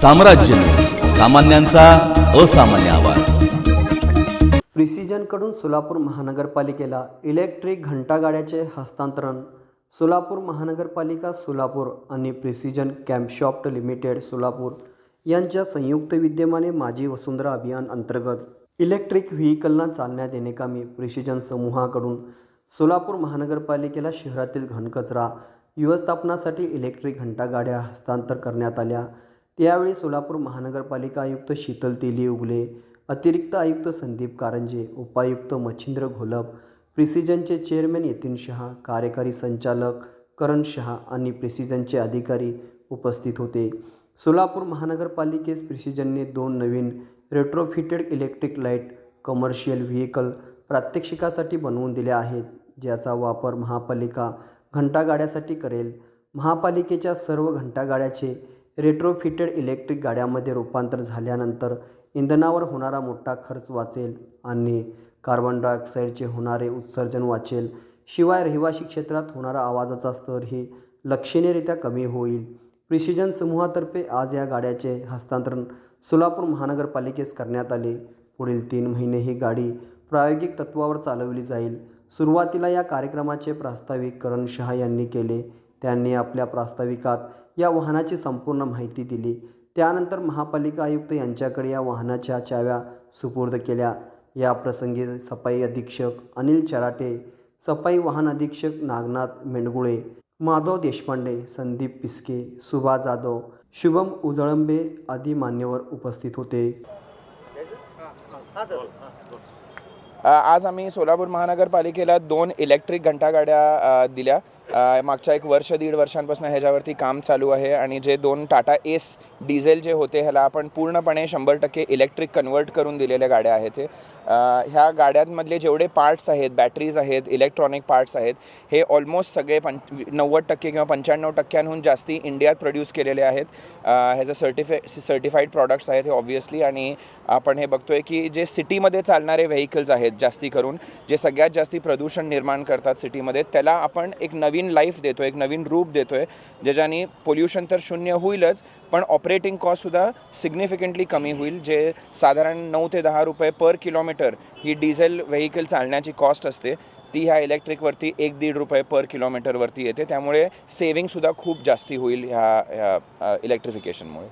साम्राज्य सामान्यांचा असामान्य आवाज. प्रिसिजनकडून सोलापूर महानगरपालिकेला इलेक्ट्रिक घंटागाड्याचे हस्तांतरण सोलापूर महानगरपालिका सोलापूर आणि प्रिसिजन कॅम्पशॉफ्ट लिमिटेड सोलापूर यांच्या संयुक्त विद्यमाने माझी वसुंधरा अभियान अंतर्गत इलेक्ट्रिक व्हेकलना चालण्यात येणेकामी प्रिसिजन समूहाकडून सोलापूर महानगरपालिकेला शहरातील घनकचरा व्यवस्थापनासाठी इलेक्ट्रिक घंटागाड्या हस्तांतर करण्यात आल्या. यावेळी सोलापूर महानगरपालिका आयुक्त शीतल तेली उगले अतिरिक्त आयुक्त संदीप कारंजे उपायुक्त मच्छिंद्र घोलप प्रिसिजनचे चेअरमॅन यतीन शहा कार्यकारी संचालक करण शहा आणि प्रिसिजनचे अधिकारी उपस्थित होते. सोलापूर महानगरपालिकेस प्रिसिजनने दोन नवीन retrofitted electric light commercial vehicle प्रात्यक्षिकासाठी बनवून दिल्या आहेत ज्याचा वापर महापालिका घंटागाड्यासाठी करेल. महापालिकेच्या सर्व घंटागाड्याचे रेट्रोफिटेड इलेक्ट्रिक गाड्यामध्ये रूपांतर झाल्यानंतर इंधनावर होणारा मोठा खर्च वाचेल आणि कार्बन डायऑक्साईडचे होणारे उत्सर्जन वाचेल. शिवाय रहिवासी क्षेत्रात होणारा आवाजाचा स्तरही लक्षणीयरित्या कमी होईल. प्रिसिजन समूहातर्फे आज या गाड्याचे हस्तांतरण सोलापूर महानगरपालिकेस करण्यात आले. पुढील तीन महिने ही गाडी प्रायोगिक तत्वावर चालवली जाईल. सुरुवातीला या कार्यक्रमाचे प्रास्ताविक करण शहा यांनी केले. त्यांनी आपल्या प्रास्ताविकात या वाहनाची संपूर्ण माहिती दिली. त्यानंतर महापालिका आयुक्त यांच्याकडे या वाहनाच्या चाव्या सुपूर्द केल्या. या प्रसंगी सफाई अधीक्षक अनिल चराटे सफाई वाहन अधीक्षक नागनाथ मेंडगुळे माधव देशपांडे संदीप पिस्के सुभा जाधव शुभम उजळंबे आदी मान्यवर उपस्थित होते. आज आम्ही सोलापूर महानगरपालिकेला दोन इलेक्ट्रिक घंटागाड्या दिल्या. मागच्या एक वर्ष दीड वर्षांपासून ह्याच्यावरती काम चालू आहे आणि जे दोन टाटा एस डिझेल जे होते ह्याला आपण पूर्णपणे शंभर टक्के इलेक्ट्रिक कन्वर्ट करून दिलेल्या गाड्या आहेत हे. ह्या गाड्यांमधले जेवढे पार्ट्स आहेत बॅटरीज आहेत इलेक्ट्रॉनिक पार्ट्स आहेत हे ऑलमोस्ट सगळे पं नव्वद टक्के किंवा पंच्याण्णव टक्क्यांहून जास्ती इंडियात प्रोड्यूस केलेले आहेत. अ, ह्याचं सर्टिफाय सर्टिफाईड प्रॉडक्ट्स आहेत हे ऑब्व्हियसली आणि आपण हे बघतोय की जे सिटीमध्ये चालणारे व्हेकल्स आहेत जास्ती करून जे सगळ्यात जास्ती प्रदूषण निर्माण करतात सिटीमध्ये त्याला आपण एक नवीन नवीन लाईफ देतो एक नवीन रूप देतो आहे ज्याच्याने पोल्युशन तर शून्य होईलच पण ऑपरेटिंग कॉस्टसुद्धा सिग्निफिकंटली कमी होईल. जे साधारण नऊ ते दहा रुपये पर किलोमीटर ही डिझेल व्हेकल चालण्याची कॉस्ट असते ती ह्या इलेक्ट्रिकवरती एक दीड रुपये पर किलोमीटरवरती येते. त्यामुळे सेविंगसुद्धा खूप जास्ती होईल ह्या ह्या इलेक्ट्रिफिकेशनमुळे